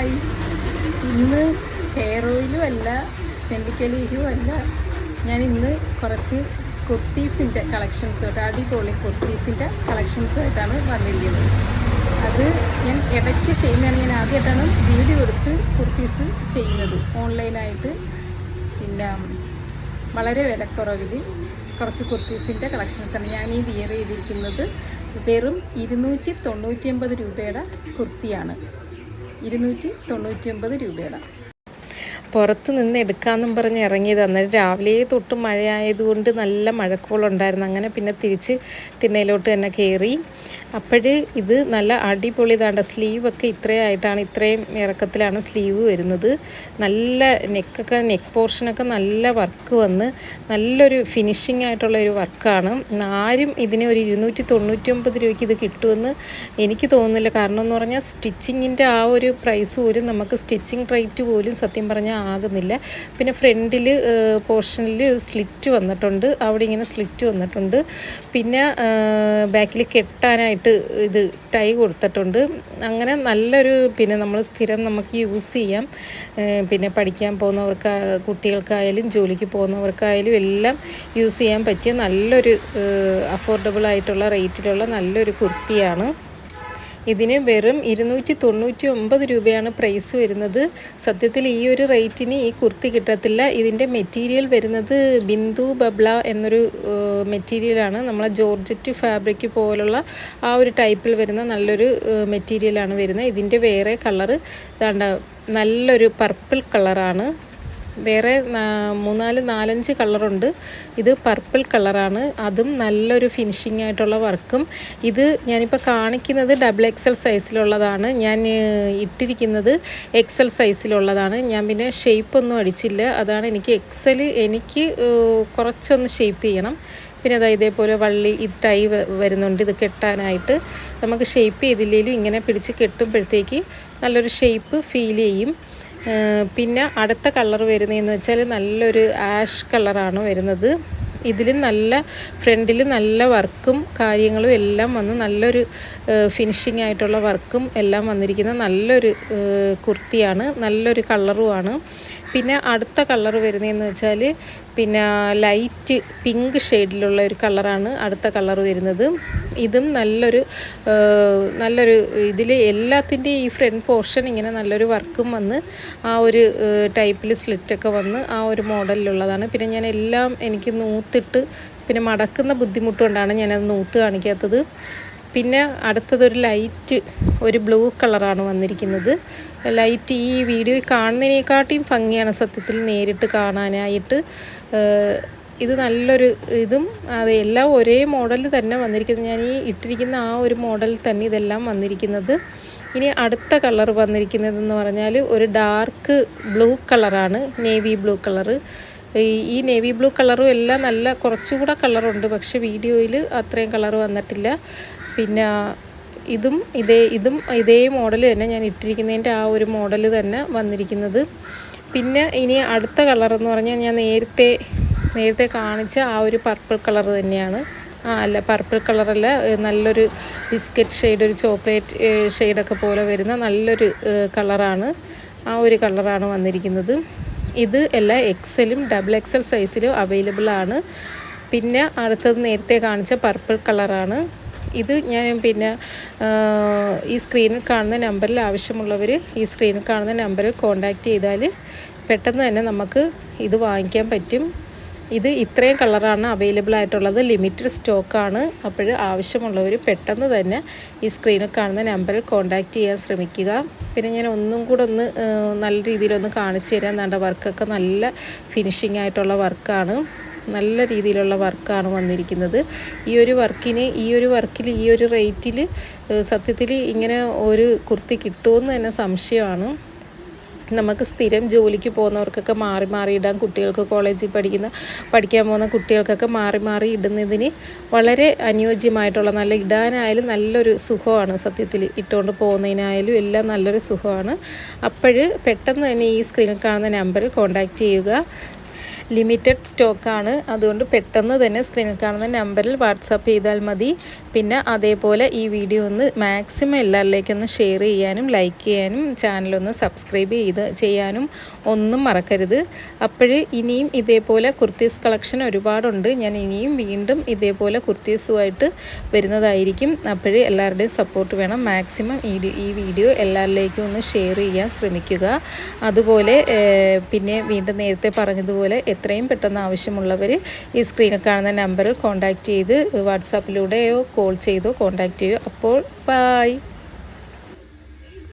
Hi ഇന്ന് hair ഓയിലും അല്ല നെല്ലിക്കലീരും അല്ല. ഞാൻ ഇന്ന് കുറച്ച് കുർത്തീസിന്റെ കളക്ഷൻസ് തൊട്ട് അടിപൊളി കുർത്തീസിന്റെ കളക്ഷൻസ് ആയിട്ടാണ് വന്നിരിക്കുന്നത്. അത് ഞാൻ ഇടയ്ക്ക് ചെയ്യുന്നതാണ്. ഞാൻ ആദ്യമായിട്ടാണ് വീഡിയോ എടുത്ത് കുർത്തീസ് ചെയ്യുന്നത്. ഓൺലൈനായിട്ട് പിന്നെ വളരെ വിലക്കുറവിൽ കുറച്ച് കുർത്തീസിന്റെ കളക്ഷൻസാണ് ഞാൻ ഈ വിയർ ചെയ്തിരിക്കുന്നത്. വെറും ഇരുന്നൂറ്റി തൊണ്ണൂറ്റി ഒമ്പത് രൂപയുടെ കുർത്തിയാണ് ഇരുന്നൂറ്റി തൊണ്ണൂറ്റി ഒമ്പത് രൂപയുടെ പുറത്ത് നിന്ന് എടുക്കാമെന്നും പറഞ്ഞ് ഇറങ്ങിയത്. അന്നേരം രാവിലെ തൊട്ട് മഴയായതുകൊണ്ട് നല്ല മഴക്കോളുണ്ടായിരുന്നു. അങ്ങനെ പിന്നെ തിരിച്ച് തിണ്ണയിലോട്ട് തന്നെ കയറി അപ്പോഴ് ഇത് നല്ല അടിപൊളി സ്ലീവ് സ്ലീവൊക്കെ ഇത്രയായിട്ടാണ് ഇത്രയും ഇറക്കത്തിലാണ് സ്ലീവ് വരുന്നത്. നല്ല നെക്കൊക്കെ നെക്ക് പോർഷനൊക്കെ നല്ല വർക്ക് വന്ന് നല്ലൊരു ഫിനിഷിംഗ് ആയിട്ടുള്ള ഒരു വർക്കാണ്. ആരും ഇതിന് ഒരു ഇരുന്നൂറ്റി തൊണ്ണൂറ്റി ഒമ്പത് രൂപയ്ക്ക് ഇത് കിട്ടുമെന്ന് എനിക്ക് തോന്നുന്നില്ല. കാരണം എന്ന് പറഞ്ഞാൽ സ്റ്റിച്ചിങ്ങിന്റെ ആ ഒരു പ്രൈസ് പോലും നമുക്ക് സ്റ്റിച്ചിങ് റേറ്റ് പോലും സത്യം പറഞ്ഞാൽ ആകുന്നില്ല. പിന്നെ ഫ്രണ്ടിൽ പോർഷനിൽ സ്ലിറ്റ് വന്നിട്ടുണ്ട്. അവിടെ ഇങ്ങനെ സ്ലിറ്റ് വന്നിട്ടുണ്ട്. പിന്നെ ബാക്കിൽ കെട്ടാനായിട്ട് ഇത് ടൈ കൊടുത്തിട്ടുണ്ട്. അങ്ങനെ നല്ലൊരു പിന്നെ നമ്മൾ സ്ഥിരം നമുക്ക് യൂസ് ചെയ്യാം. പിന്നെ പഠിക്കാൻ പോകുന്നവർക്ക് കുട്ടികൾക്കായാലും ജോലിക്ക് പോകുന്നവർക്കായാലും എല്ലാം യൂസ് ചെയ്യാൻ പറ്റിയ നല്ലൊരു അഫോർഡബിൾ ആയിട്ടുള്ള റേറ്റിലുള്ള നല്ലൊരു കുർത്തിയാണ്. ഇതിന് വെറും ഇരുന്നൂറ്റി തൊണ്ണൂറ്റി ഒമ്പത് രൂപയാണ് പ്രൈസ് വരുന്നത്. സത്യത്തിൽ ഈ ഒരു റേറ്റിന് ഈ കുർത്തി കിട്ടത്തില്ല. ഇതിന്റെ മെറ്റീരിയൽ വരുന്നത് ബിന്ദു ബബ്ല എന്നൊരു മെറ്റീരിയലാണ് നമ്മളെ ജോർജറ്റ് ഫാബ്രിക് പോലുള്ള ആ ഒരു ടൈപ്പിൽ വരുന്ന നല്ലൊരു മെറ്റീരിയലാണ് വരുന്നത്. ഇതിന്റെ വേറെ കളറ് ഇതാണ്ട നല്ലൊരു പർപ്പിൾ കളറാണ് വേറെ മൂന്നാൽ നാലഞ്ച് കളറുണ്ട്. ഇത് പർപ്പിൾ കളറാണ്. അതും നല്ലൊരു ഫിനിഷിംഗ് ആയിട്ടുള്ള വർക്കും. ഇത് ഞാനിപ്പോൾ കാണിക്കുന്നത് ഡബിൾ എക്സൽ സൈസിലുള്ളതാണ് ഞാൻ ഇട്ടിരിക്കുന്നത് എക്സൽ സൈസിലുള്ളതാണ് ഞാൻ പിന്നെ ഷേപ്പ് ഒന്നും അടിച്ചില്ല. അതാണ് എനിക്ക് എക്സൽ എനിക്ക് കുറച്ചൊന്ന് ഷേപ്പ് ചെയ്യണം. പിന്നെ അതായത് ഇതേപോലെ വള്ളി ഇത് ടൈ വരുന്നുണ്ട്. ഇത് കെട്ടാനായിട്ട് നമുക്ക് ഷേപ്പ് ചെയ്തില്ലെങ്കിലും ഇങ്ങനെ പിടിച്ച് കെട്ടുമ്പോഴത്തേക്ക് നല്ലൊരു ഷേപ്പ് ഫീൽ ചെയ്യും. പിന്നെ അടുത്ത കളർ വരുന്നതെന്ന് വെച്ചാൽ നല്ലൊരു ആഷ് കളറാണ് വരുന്നത്. ഇതിൽ നല്ല ഫ്രണ്ടിൽ നല്ല വർക്കും കാര്യങ്ങളും എല്ലാം വന്ന് നല്ലൊരു ഫിനിഷിംഗ് ആയിട്ടുള്ള വർക്കും എല്ലാം വന്നിരിക്കുന്ന നല്ലൊരു കുർത്തിയാണ്. നല്ലൊരു കളറുമാണ്. പിന്നെ അടുത്ത കളർ വരുന്നതെന്ന് വെച്ചാൽ പിന്നെ ലൈറ്റ് പിങ്ക് ഷെയ്ഡിലുള്ള ഒരു കളറാണ് അടുത്ത കളർ വരുന്നത്. ഇതും നല്ലൊരു നല്ലൊരു ഇതിൽ എല്ലാത്തിന്റെയും ഈ ഫ്രണ്ട് പോർഷൻ ഇങ്ങനെ നല്ലൊരു വർക്കും വന്ന് ആ ഒരു ടൈപ്പിൽ സ്ലിറ്റൊക്കെ വന്ന് ആ ഒരു മോഡലിലുള്ളതാണ്. പിന്നെ ഞാൻ എല്ലാം എനിക്ക് നൂത്തിട്ട് പിന്നെ മടക്കുന്ന ബുദ്ധിമുട്ടുകൊണ്ടാണ് ഞാനത് നൂത്ത് കാണിക്കാത്തത്. പിന്നെ അടുത്തതൊരു ലൈറ്റ് ഒരു ബ്ലൂ കളറാണ് വന്നിരിക്കുന്നത്. ലൈറ്റ് ഈ വീഡിയോ കാണുന്നതിനെക്കാട്ടിയും ഭംഗിയാണ് സത്യത്തിൽ നേരിട്ട് കാണാനായിട്ട്. ഇത് നല്ലൊരു ഇതും അത് എല്ലാം ഒരേ മോഡൽ തന്നെ വന്നിരിക്കുന്നത്. ഞാൻ ഈ ഇട്ടിരിക്കുന്ന ആ ഒരു മോഡൽ തന്നെ ഇതെല്ലാം വന്നിരിക്കുന്നത്. ഇനി അടുത്ത കളർ വന്നിരിക്കുന്നതെന്ന് പറഞ്ഞാൽ ഒരു ഡാർക്ക് ബ്ലൂ കളറാണ് നേവി ബ്ലൂ കളറ്. ഈ ഈ നേവി ബ്ലൂ കളറും എല്ലാം നല്ല കുറച്ചുകൂടെ കളറുണ്ട് പക്ഷെ വീഡിയോയിൽ അത്രയും കളർ വന്നിട്ടില്ല. പിന്നെ ഇതും ഇതേ ഇതും ഇതേ മോഡൽ തന്നെ ഞാൻ ഇട്ടിരിക്കുന്നതിന്റെ ആ ഒരു മോഡൽ തന്നെ വന്നിരിക്കുന്നത്. പിന്നെ ഇനി അടുത്ത കളർ എന്ന് പറഞ്ഞാൽ ഞാൻ നേരത്തെ നേരത്തെ കാണിച്ച ആ ഒരു പർപ്പിൾ കളർ തന്നെയാണ്. ആ അല്ല പർപ്പിൾ കളറല്ല നല്ലൊരു ബിസ്ക്കറ്റ് ഷെയ്ഡ് ഒരു ചോക്ലേറ്റ് ഷെയ്ഡൊക്കെ പോലെ വരുന്ന നല്ലൊരു കളറാണ് ആ ഒരു കളറാണ് വന്നിരിക്കുന്നത്. ഇത് എല്ലാ എക്സലും ഡബിൾ എക്സൽ സൈസിലും അവൈലബിൾ ആണ്. പിന്നെ അടുത്തത് നേരത്തെ കാണിച്ച പർപ്പിൾ കളറാണ് ഇത് ഞാൻ പിന്നെ ഈ സ്ക്രീനിൽ കാണുന്ന നമ്പറിൽ ആവശ്യമുള്ളവർ ഈ സ്ക്രീനിൽ കാണുന്ന നമ്പറിൽ കോൺടാക്റ്റ് ചെയ്താൽ പെട്ടെന്ന് തന്നെ നമുക്ക് ഇത് വാങ്ങിക്കാൻ പറ്റും. ഇത് ഇത്രയും കളറാണ് അവൈലബിൾ ആയിട്ടുള്ളത്. ലിമിറ്റഡ് സ്റ്റോക്കാണ് അപ്പോൾ ആവശ്യമുള്ളവർ പെട്ടെന്ന് തന്നെ ഈ സ്ക്രീനിൽ കാണുന്ന നമ്പറിൽ കോൺടാക്റ്റ് ചെയ്യാൻ ശ്രമിക്കുക. പിന്നെ ഞാൻ ഒന്നും കൂടെ ഒന്ന് നല്ല രീതിയിലൊന്ന് കാണിച്ചു തരാൻ നല്ല വർക്കൊക്കെ നല്ല ഫിനിഷിംഗ് ആയിട്ടുള്ള വർക്കാണ് നല്ല രീതിയിലുള്ള വർക്കാണ് വന്നിരിക്കുന്നത്. ഈ ഒരു വർക്കിന് ഈ ഒരു വർക്കിൽ ഈ ഒരു റേറ്റിൽ സത്യത്തിൽ ഇങ്ങനെ ഒരു കുർത്തി കിട്ടുമെന്ന് തന്നെ സംശയമാണ്. നമുക്ക് സ്ഥിരം ജോലിക്ക് പോകുന്നവർക്കൊക്കെ മാറി മാറി ഇടാം. കുട്ടികൾക്ക് കോളേജിൽ പഠിക്കുന്ന പഠിക്കാൻ പോകുന്ന കുട്ടികൾക്കൊക്കെ മാറി മാറി ഇടുന്നതിന് വളരെ അനുയോജ്യമായിട്ടുള്ള നല്ല ഇടാനായാലും നല്ലൊരു സുഖമാണ് സത്യത്തിൽ ഇട്ടുകൊണ്ട് പോകുന്നതിനായാലും എല്ലാം നല്ലൊരു സുഖമാണ്. അപ്പോൾ പെട്ടെന്ന് തന്നെ ഈ സ്ക്രീനിൽ കാണുന്ന നമ്പറിൽ കോൺടാക്റ്റ് ചെയ്യുക. ലിമിറ്റഡ് സ്റ്റോക്കാണ്. അതുകൊണ്ട് പെട്ടെന്ന് തന്നെ സ്ക്രീനിൽ കാണുന്ന നമ്പറിൽ വാട്സാപ്പ് ചെയ്താൽ മതി. പിന്നെ അതേപോലെ ഈ വീഡിയോ ഒന്ന് മാക്സിമം എല്ലാവരിലേക്കും ഒന്ന് ഷെയർ ചെയ്യാനും ലൈക്ക് ചെയ്യാനും ചാനലൊന്ന് സബ്സ്ക്രൈബ് ചെയ്ത് ചെയ്യാനും ഒന്നും മറക്കരുത്. അപ്പോൾ ഇനിയും ഇതേപോലെ കുർത്തീസ് കളക്ഷൻ ഒരുപാടുണ്ട്. ഞാൻ ഇനിയും വീണ്ടും ഇതേപോലെ കുർത്തീസുമായിട്ട് വരുന്നതായിരിക്കും. അപ്പോൾ എല്ലാവരുടെയും സപ്പോർട്ട് വേണം. മാക്സിമം ഈ ഈ വീഡിയോ എല്ലാവരിലേക്കും ഒന്ന് ഷെയർ ചെയ്യാൻ ശ്രമിക്കുക. അതുപോലെ പിന്നെ വീണ്ടും നേരത്തെ പറഞ്ഞതുപോലെ എത്രയും പെട്ടെന്ന് ആവശ്യമുള്ളവർ ഈ സ്ക്രീനിൽ കാണുന്ന നമ്പറിൽ കോൺടാക്റ്റ് ചെയ്ത് വാട്സാപ്പിലൂടെയോ കോൾ ചെയ്തോ കോൺടാക്റ്റ് ചെയ്യോ. അപ്പോൾ ബായ്